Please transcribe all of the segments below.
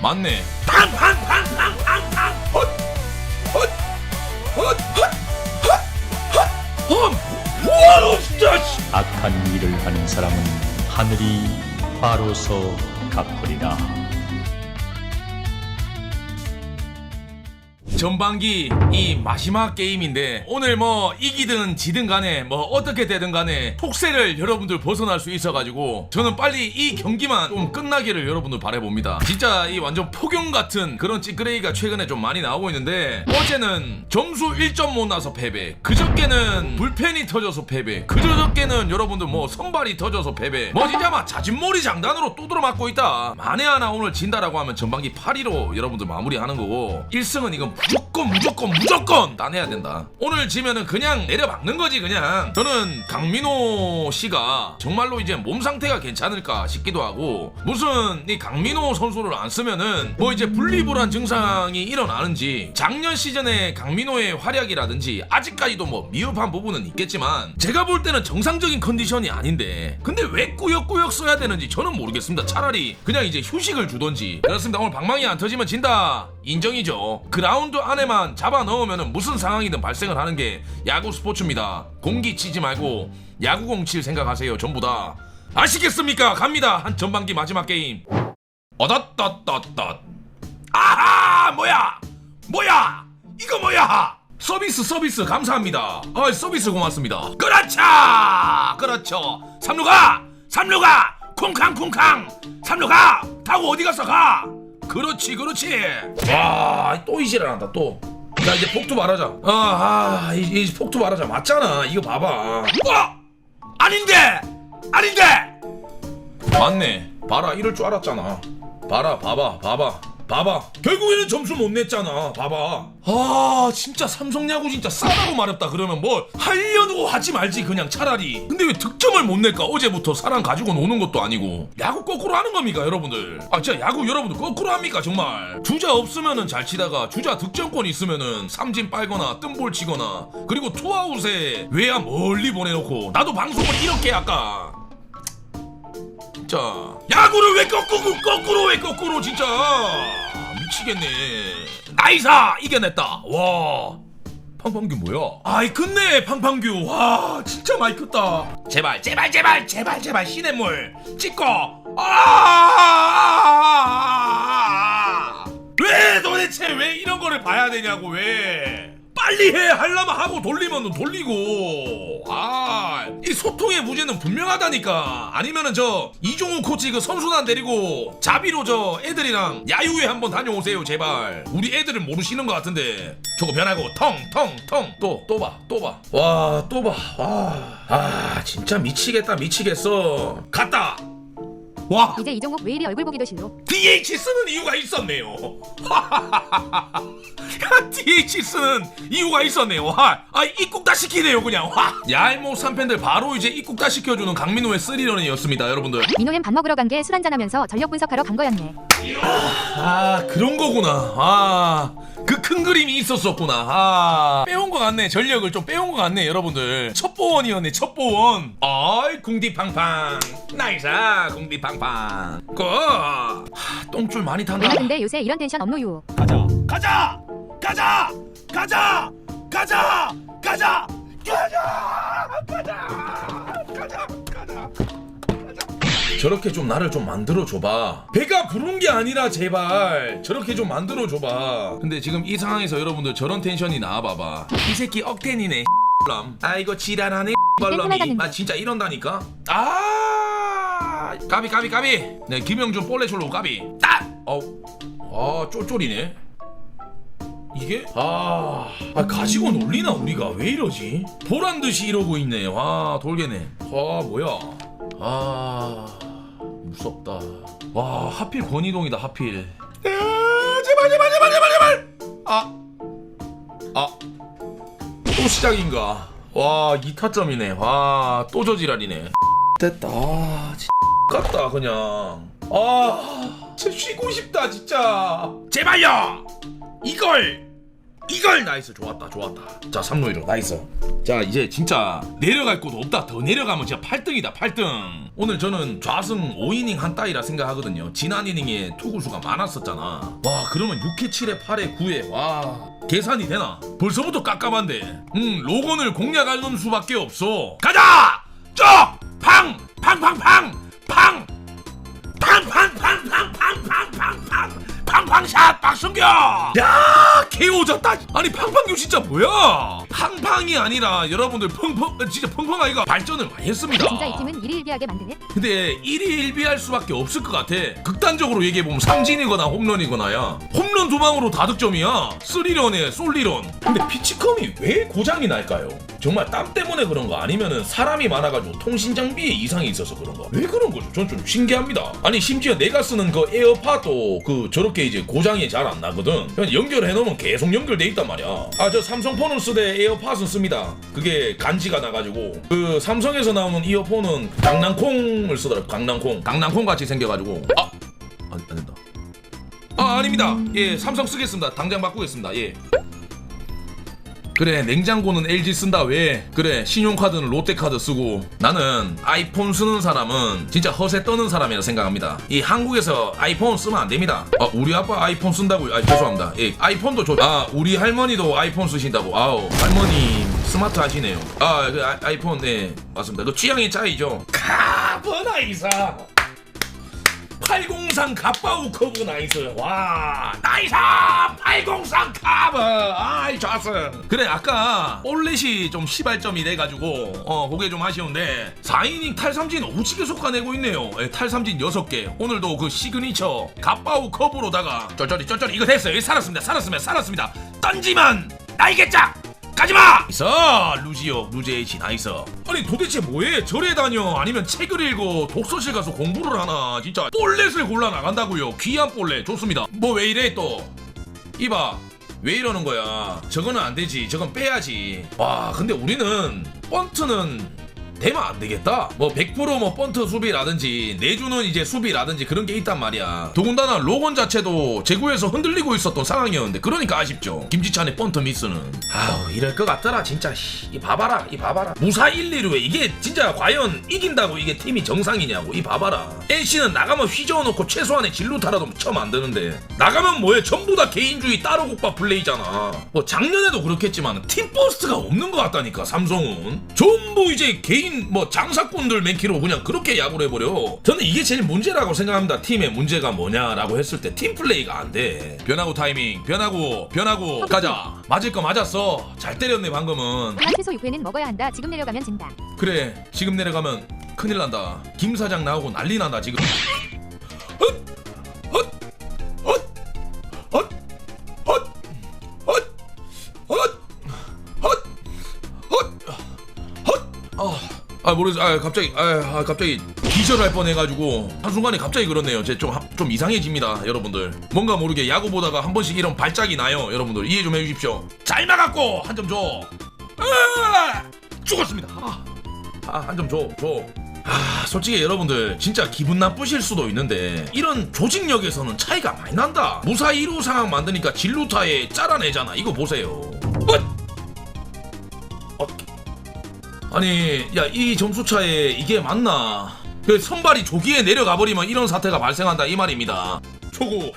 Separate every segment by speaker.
Speaker 1: 맞네. 뭐하노 진짜. 씨.
Speaker 2: 악한 일을 하는 사람은 하늘이 바로서 갚으리라.
Speaker 1: 전반기 이 마지막 게임인데 오늘 뭐 이기든 지든 간에 뭐 어떻게 되든 간에 속세를 여러분들 벗어날 수 있어가지고 저는 빨리 이 경기만 좀 끝나기를 여러분들 바라봅니다. 진짜 이 완전 폭염 같은 그런 찌끄레기가 최근에 좀 많이 나오고 있는데 어제는 점수 1점 못 나서 패배 그저께는 불펜이 터져서 패배 그저께는 여러분들 뭐 선발이 터져서 패배 뭐 진짜 막 자진몰이 장단으로 두드러 맞고 있다. 만에 하나 오늘 진다라고 하면 전반기 8위로 여러분들 마무리하는 거고 1승은 이건 무조건 무조건 무조건! 따내야 된다. 오늘 지면은 그냥 내려박는 거지 그냥. 저는 강민호 씨가 정말로 이제 몸 상태가 괜찮을까 싶기도 하고 무슨 이 강민호 선수를 안 쓰면은 뭐 이제 분리불안 증상이 일어나는지 작년 시즌에 강민호의 활약이라든지 아직까지도 뭐 미흡한 부분은 있겠지만 제가 볼 때는 정상적인 컨디션이 아닌데 근데 왜 꾸역꾸역 써야 되는지 저는 모르겠습니다. 차라리 그냥 이제 휴식을 주던지. 그렇습니다. 오늘 방망이 안 터지면 진다. 인정이죠. 그라운드 안에만 잡아 넣으면 무슨 상황이든 발생을 하는 게 야구 스포츠입니다. 공기 치지 말고 야구공 칠 생각하세요 전부 다. 아시겠습니까? 갑니다. 한 전반기 마지막 게임. 어닷닷닷닷 아하! 뭐야? 뭐야? 이거 뭐야? 서비스 서비스 감사합니다. 아 서비스 고맙습니다. 그렇죠! 그렇죠. 삼루가! 삼루가! 쿵쾅 쿵쾅! 삼루가! 타고 어디 갔어 가 그렇지 그렇지. 와또 이지랄한다 또 자 이제 폭투 말하자. 아아 이, 이 폭투 말하자. 맞잖아. 이거 봐봐. 어? 아닌데! 아닌데! 맞네. 봐라 이럴 줄 알았잖아. 봐라 봐봐 봐봐 봐봐. 결국에는 점수 못 냈잖아. 봐봐. 아 진짜 삼성 야구 진짜 싸다고 말했다 그러면 뭐 하려고 하지 말지 그냥 차라리. 근데 왜 득점을 못 낼까? 어제부터 사람 가지고 노는 것도 아니고. 야구 거꾸로 하는 겁니까 여러분들? 아 진짜 야구 여러분들 거꾸로 합니까 정말? 주자 없으면은 잘 치다가 주자 득점권 있으면은 삼진 빨거나 뜬볼 치거나 그리고 투아웃에 외야 멀리 보내놓고 나도 방송을 이렇게 할까? 진짜. 야구를 왜 거꾸로 거꾸로 왜 거꾸로 진짜. 미치겠네. 나이사 이겨냈다. 와. 팡팡규 뭐야? 아이 끝내 팡팡규. 와 진짜 많이 컸다. 제발 제발 제발 제발 제발 시냇물 찍고. 아왜 도대체 왜 이런 거를 봐야 되냐고 왜 빨리 해 하려면 하고 돌리면 돌리고. 아 이 소통의 무죄는 분명하다니까. 아니면은 저 이종우 코치 그 선수단 데리고 자비로 저 애들이랑 야유회 한번 다녀오세요 제발. 우리 애들은 모르시는 것 같은데. 저거 변하고 텅텅텅. 또 또 봐 또 봐. 와 또 봐 와 아 진짜 미치겠다 미치겠어. 갔다 와
Speaker 3: 이제 이종욱 왜 이리 얼굴 보기도 싫노?
Speaker 1: DH 쓰는 이유가 있었네요. DH 쓰는 이유가 있었네요. 와, 아 입국 다 시키네요 그냥. 와. 얄모 산 팬들 바로 이제 입국 다 시켜주는 강민호의 쓰리런이었습니다, 여러분들.
Speaker 3: 민호엠 밥 먹으러 간 게 술 한잔하면서 전력 분석하러 간 거였네.
Speaker 1: 아 그런 거구나. 아. 그 큰 그림이 있었었구나. 아, 빼온 것 같네. 전력을 좀 빼온 것 같네, 여러분들. 첩보원이었네, 첩보원. 아이, 궁디팡팡. 나이사, 궁디팡팡. 그, 하, 똥줄 많이 탄다.
Speaker 3: 내가 근데 요새 이런 텐션.
Speaker 2: 가자.
Speaker 1: 가자! 가자! 가자! 가자! 가자! 가자! 가자! 가자! 가자! 저렇게 좀 나를 좀 만들어 줘봐. 배가 부른 게 아니라 제발 저렇게 좀 만들어 줘봐. 근데 지금 이 상황에서 여러분들 저런 텐션이 나와봐봐. 이 새끼 억텐이네. 람. 아이고 지랄하네. 발람이. 아 진짜 이런다니까. 아 까비 까비 까비. 네 김영준 볼레 출로 까비. 딱. 어아 쫄쫄이네. 이게? 아, 아 가지고 놀리나 우리가 왜 이러지? 보란 듯이 이러고 있네. 와 돌겠네. 아 뭐야? 아 무섭다. 와 하필 권이동이다 하필. 아, 제발 제발 제발 제발 제발. 아, 아, 또 시작인가? 와 2타점이네. 와또 저지랄이네. 됐다. 아, 진 같다 그냥. 아, 진짜 쉬고 싶다 진짜. 제발요. 이걸 이걸 나이스 좋았다 좋았다. 자 3루 1루 나이스. 자 이제 진짜 내려갈 곳 없다. 더 내려가면 진짜 8등이다 8등. 오늘 저는 좌승 5이닝 한 따위라 생각하거든요. 지난 이닝에 투구수가 많았었잖아. 와 그러면 6회 7회 8회 9회. 와 계산이 되나? 벌써부터 깜깜한데. 음 로건을 공략하는 수밖에 없어. 가자! 쭉팡 팡팡팡 팡! 팡팡팡팡팡팡팡팡 팡 팡샷 박승규 야 개오졌다. 아니 팡팡규 진짜 뭐야? 팡팡이 아니라 여러분들 펑펑 진짜 펑펑 아이가 발전을 많이 했습니다.
Speaker 3: 진짜 이 팀은 일희일비하게 만드네.
Speaker 1: 근데 1위 1비할 수밖에 없을 것 같아. 극단적으로 얘기해보면 삼진이거나 홈런이거나야. 홈런 두 방으로 다득점이야. 쓰리런에 솔리런. 근데 피치컴이 왜 고장이 날까요? 정말 땀 때문에 그런 거 아니면은 사람이 많아가지고 통신 장비에 이상이 있어서 그런 거. 왜 그런 거죠? 전 좀 신기합니다. 아니 심지어 내가 쓰는 그 에어팟도 그 저렇게 이제 고장이 잘 안 나거든. 그냥 연결해 놓으면 계속 연결돼 있단 말이야. 아 저 삼성 폰을 쓰되 에어팟은 씁니다. 그게 간지가 나가지고. 그 삼성에서 나오는 이어폰은 강낭콩을 쓰더라고 강낭콩. 강낭콩 같이 생겨가지고. 아! 안, 안 된다. 아 아닙니다. 예 삼성 쓰겠습니다. 당장 바꾸겠습니다. 예 그래 냉장고는 LG 쓴다 왜? 그래 신용카드는 롯데카드 쓰고. 나는 아이폰 쓰는 사람은 진짜 허세 떠는 사람이라 생각합니다. 이 한국에서 아이폰 쓰면 안 됩니다. 아 우리 아빠 아이폰 쓴다고요? 아 죄송합니다. 예 아이폰도 좋 아 우리 할머니도 아이폰 쓰신다고. 아우 할머니 스마트 하시네요. 아 그 아 이폰 네 맞습니다. 그 취향의 차이죠. 카버나 이사 803 갑바우 커브 나이스 와 나이스 803 카브 아이 좋았어 그래 아까 볼렛이 좀 시발점이 돼가지고 어 그게 좀 아쉬운데 4이닝 탈삼진 오지게 속아내고 있네요. 예, 탈삼진 6개. 오늘도 그 시그니처 갑바우 커브로다가 쩔쩔이 쩔쩔이 이거 됐어요. 예, 살았습니다 살았습니다 살았습니다. 던지만 나이겠자 가지마! 있어 루지오 루제이치 나이스 아니 도대체 뭐해? 절에 다녀? 아니면 책을 읽어? 독서실 가서 공부를 하나? 진짜 볼렛을 골라 나간다고요. 귀한 볼렛 좋습니다. 뭐 왜 이래 또? 이봐 왜 이러는 거야? 저거는 안 되지. 저건 빼야지. 와 근데 우리는 번트는 되면 안 되겠다. 뭐 100%뭐 번트 수비라든지 내주는 이제 수비라든지 그런 게 있단 말이야. 더군다나 로건 자체도 제구에서 흔들리고 있었던 상황이었는데 그러니까 아쉽죠. 김지찬의 번트 미스는. 아우 이럴 것 같더라 진짜. 씨, 이 봐봐라 이 봐봐라. 무사 1, 2루에 이게 진짜 과연 이긴다고 이게 팀이 정상이냐고 이 봐봐라. NC는 나가면 휘저어놓고 최소한의 진루타라도 안 되는데 나가면 뭐해 전부 다 개인주의 따로 국밥 플레이잖아. 뭐 작년에도 그렇겠지만 팀 버스트가 없는 것 같다니까 삼성은. 전부 이제 개인 뭐 장사꾼들 맨키로 그냥 그렇게 야구를 해버려. 저는 이게 제일 문제라고 생각합니다. 팀의 문제가 뭐냐라고 했을 때 팀 플레이가 안 돼. 변하고 타이밍, 변하고, 변하고, 가자. 맞을 거 맞았어. 잘 때렸네 방금은.
Speaker 3: 최소 6회는 먹어야 한다. 지금 내려가면 진다.
Speaker 1: 그래 지금 내려가면 큰일 난다 김 사장 나오고 난리 난다 지금 아, 아 모르겠어 아 갑자기 아, 아 갑자기 기절할 뻔해가지고 한 순간에 갑자기 그렇네요 제 좀 좀 이상해집니다 여러분들 뭔가 모르게 야구 보다가 한 번씩 이런 발작이 나요 여러분들 이해 좀 해주십시오 잘 막았고 한 점 줘. 아! 죽었습니다. 아. 아, 한 점 줘, 줘. 아, 솔직히 여러분들 진짜 기분 나쁘실 수도 있는데 이런 조직력에서는 차이가 많이 난다. 무사 1루 상황 만드니까 진루타에 짜라내잖아. 이거 보세요. 어? 어? 아니, 야, 이 점수 차에 이게 맞나? 그 선발이 조기에 내려가 버리면 이런 사태가 발생한다 이 말입니다. 초구!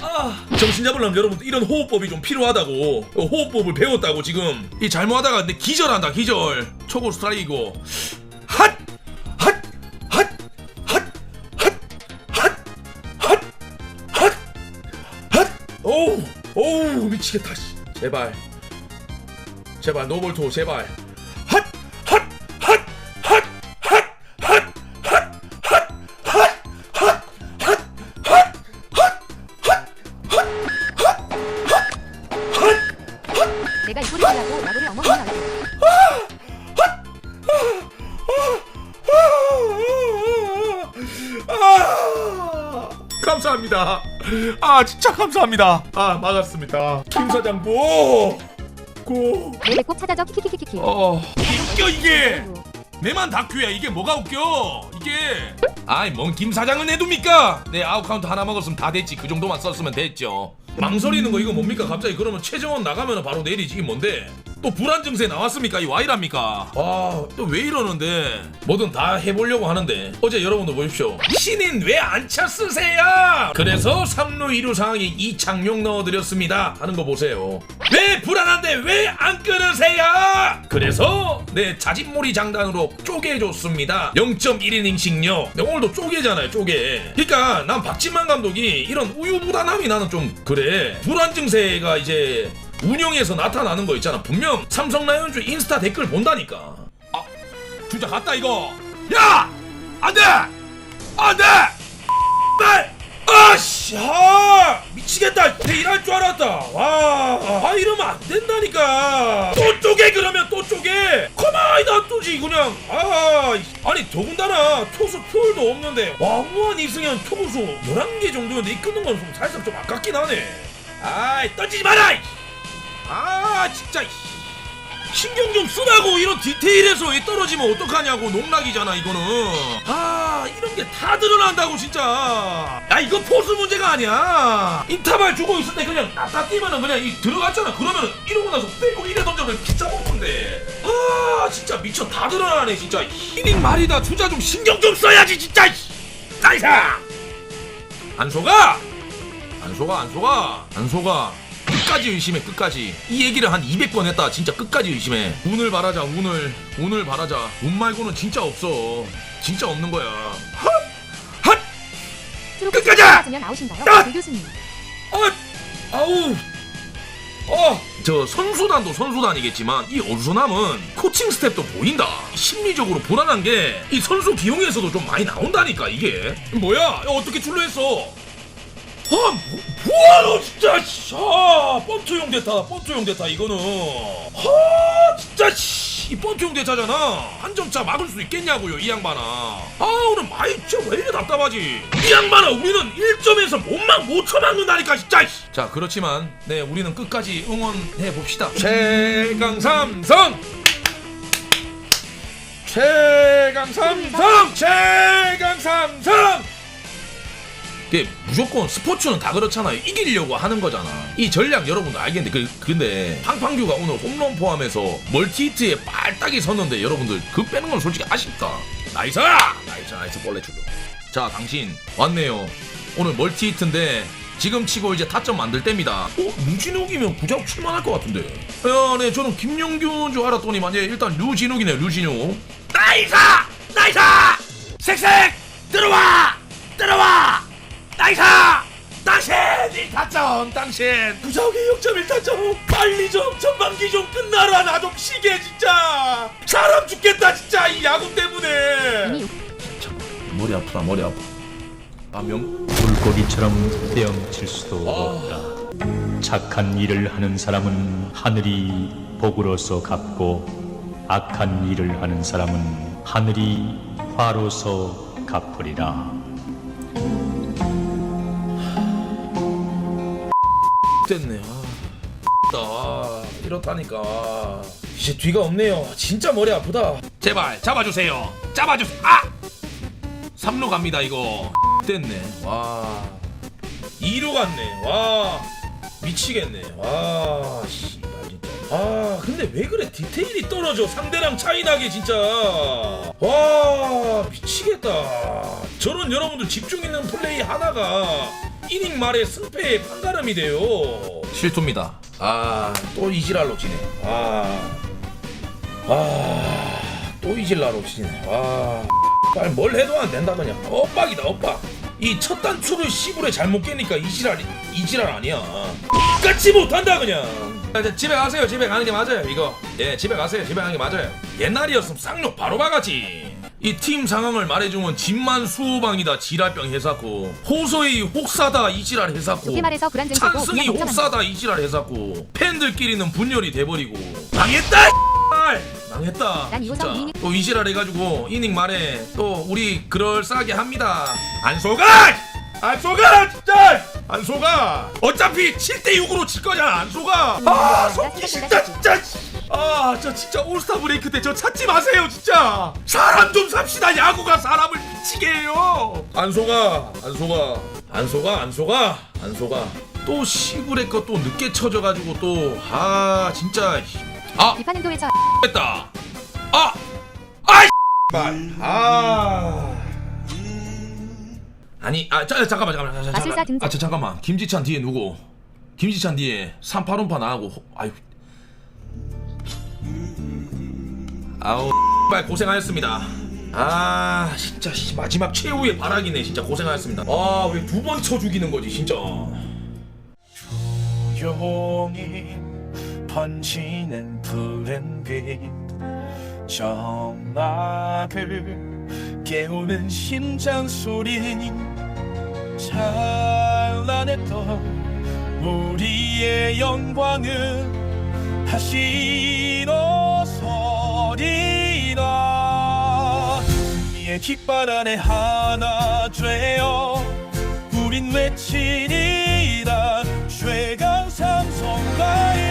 Speaker 1: 아! 정신 잡으려면 여러분들 이런 호흡법이 좀 필요하다고 어, 호흡법을 배웠다고 지금 이 잘못하다가 근데 기절한다 기절 초고 스트라이크고 미치겠다 씨. 제발 제발 노볼토 제발 핫! 핫! 핫! 핫! 핫! 핫! 핫! 핫! 핫! 핫! 핫!
Speaker 3: 내가 이 꼴을 하려고 야구를 어머니 나왔어.
Speaker 1: 아, 감사합니다. 아 진짜 감사합니다. 아 막았습니다. 김 사장 고. 고.
Speaker 3: 내 배꼽 찾아줘. 키키키키키.
Speaker 1: 어. 웃겨 이게. 내만 다큐야. 이게 뭐가 웃겨? 그게. 아이 뭔김 사장은 해둡니까? 네 아웃 카운트 하나 먹었으면 다 됐지. 그 정도만 썼으면 됐죠. 망설이는 거 이거 뭡니까? 갑자기 그러면 최정원 나가면 바로 내리지. 이게 뭔데 또 불안 증세 나왔습니까? 이 와이랍니까? 아 또 왜 이러는데? 뭐든 다 해보려고 하는데. 어제 여러분들 보십시오. 신인 왜안 찼으세요? 그래서 3루 2루 상황에 이창용 넣어드렸습니다. 하는 거 보세요. 왜 불안한데 왜 안 끊으세요? 그래서 네 자진몰이 장단으로 쪼개줬습니다. 0.1이닝씩요. 네, 오늘도 쪼개잖아요 쪼개. 그러니까 난 박진만 감독이 이런 우유부단함이 나는 좀 그래. 불안 증세가 이제 운영에서 나타나는 거 있잖아. 분명 삼성 라이온즈 인스타 댓글 본다니까. 아 주자 갔다 이거. 야! 안 돼! 안 돼! 말 아씨 아 미치겠다. 내 일할 줄 알았다. 와 아 이러면 안 된다니까. 또 쪼개 그러면 또 쪼개. 가만히 놔두지 그냥. 아 아니 더군다나 투수 표울도 없는데. 왕무한 이승현 투수 11개 정도였는데 이 끊는 건 좀 살짝 좀 아깝긴 하네. 아이 던지지 마라 이. 아 진짜 이. 신경 좀 쓰라고. 이런 디테일에서 이 떨어지면 어떡하냐고. 농락이잖아 이거는. 아 이런 게 다 드러난다고 진짜. 야 이거 포수 문제가 아니야. 인타발 주고 있을 때 그냥 아까 뛰면은 그냥 이 들어갔잖아. 그러면은 이러고 나서 빼고 이래 던져면 피자 먹건데. 아 진짜 미쳐. 다 드러나네 진짜. 이닝 말이다. 주자 좀 신경 좀 써야지 진짜. 나이사! 안 속아! 안 속아 안 속아 안 속아 끝까지 의심해 끝까지 이 얘기를 한 200번 했다 진짜 끝까지 의심해 운을 바라자 운을 운을 바라자 운 말고는 진짜 없어 진짜 없는 거야 헛! 헛! 끝까지!
Speaker 3: 맞으면 아웃인가요?
Speaker 1: 아!
Speaker 3: 그 교수님.
Speaker 1: 어! 아우 어! 저 선수단도 선수단이겠지만 이 어수선함은 코칭 스텝도 보인다 심리적으로 불안한 게 이 선수 기용에서도 좀 많이 나온다니까 이게 뭐야 야, 어떻게 출루했어 아, 뭐, 뭐하러 진짜, 씨. 아, 번트용 대타, 번트용 대타, 이거는. 아, 진짜, 씨. 이 번트용 대타잖아. 한 점차 막을 수 있겠냐고요, 이 양반아. 아, 오늘 많이 진짜 왜 이래 답답하지? 이 양반아, 우리는 1점에서 못 막, 못 쳐막는다니까, 진짜, 씨. 자, 그렇지만, 네, 우리는 끝까지 응원해 봅시다. 최강 삼성! 최강 삼성! 최강 삼성! 이게 무조건 스포츠는 다 그렇잖아요. 이기려고 하는 거잖아. 이 전략 여러분도 알겠는데 그 근데 팡팡규가 오늘 홈런 포함해서 멀티히트에 빨딱이 섰는데 여러분들 그 빼는 건 솔직히 아쉽다. 나이스! 나이스 나이스 볼레 출루. 자 당신 왔네요. 오늘 멀티히트인데 지금 치고 이제 타점 만들 때입니다. 어? 류진욱이면 구자욱 칠만할 것 같은데. 야, 네 저는 김용규인 줄 알았더니만 예, 일단 류진욱이네 류진욱. 나이스! 나이스! 색색! 들어와! 들어와! 나이스! 당신! 1타점 당신! 구자욱의 6.1타점 빨리 좀 전반기 좀 끝나라 나 좀 쉬게 진짜 사람 죽겠다 진짜 이 야구 때문에
Speaker 3: 이미
Speaker 1: 머리 아프다 머리 아파 아 명...
Speaker 2: 물고기처럼 헤엄칠 수도 없다. 착한 일을 하는 사람은 하늘이 복으로서 갚고 악한 일을 하는 사람은 하늘이 화로서 갚으리라.
Speaker 1: 됐네. 아, 아 이렇다니까. 이제 뒤가 없네요. 진짜 머리 아프다. 제발 잡아주세요. 잡아주세요. 아! 3루 갑니다 이거. 됐네. 와. 2루 갔네. 와. 미치겠네. 와 씨발 진짜. 아 근데 왜 그래? 디테일이 떨어져. 상대랑 차이 나게 진짜. 와 미치겠다. 저런 여러분들 집중 있는 플레이 하나가 이닝 말에 승패의 판가름이 돼요. 실투입니다. 아 또 이지랄로 지네. 아 아 또 이질라로 치네. 와 빨리 뭘 해도 안 된다 그냥. 엇박이다 엇박. 이 첫 단추를 시불에 잘못 깨니까 이지랄 이지랄 아니야. 같이 못한다 그냥. 이제 집에 가세요. 집에 가는 게 맞아요 이거. 예 집에 가세요. 집에 가는 게 맞아요. 옛날이었으면 쌍욕 바로 박았지 이 팀 상황을 말해주면 집만 수호방이다 지랄병 해사고. 호소의 혹사다 이지랄 해사고.
Speaker 3: 좋게 말해서 불안증세고
Speaker 1: 찬승이
Speaker 3: 그냥.
Speaker 1: 혹사다 이지랄 해사고. 팬들끼리는 분열이 돼버리고. 망했다 X발! 망했다
Speaker 3: 난 이호성
Speaker 1: 진짜. 또 이지랄 해가지고 이닝 말에 또 우리 그럴싸하게 합니다. 안 속아! 안 속아 진짜! 안 속아! 어차피 7대6으로 질 거잖아 안 속아. 아 속기 싫다 진짜 아, 저 진짜 올스타 브레이크 때 저 찾지 마세요, 진짜. 사람 좀 삽시다. 야구가 사람을 미치게 해요. 안 속아, 안 속아, 안 속아, 안 속아, 안 속아. 또 시골에 거또 늦게 쳐져가지고 또 아 진짜 아
Speaker 3: 비판 행동에서
Speaker 1: 됐다. 아, 아이 말, 아. 아니, 아, 자, 잠깐만, 잠깐만, 잠깐만,
Speaker 3: 마술사
Speaker 1: 잠깐만.
Speaker 3: 등장.
Speaker 1: 아, 저, 잠깐만. 김지찬 뒤에 누구? 김지찬 뒤에 38원파 나하고, 호- 아유. 아우, 말 고생하셨습니다. 아, 진짜 씨, 마지막 최후의 발악이네. 진짜 고생하셨습니다. 아, 왜 두 번 쳐 죽이는 거지, 진짜.
Speaker 4: 조용히 번지는 푸른 빛 정막을 깨우는 심장 소리 찬란했던 우리의 영광은 다시 일어서 이의 깃발 안에 하나 되어 우린 외치리라 최강 삼성과의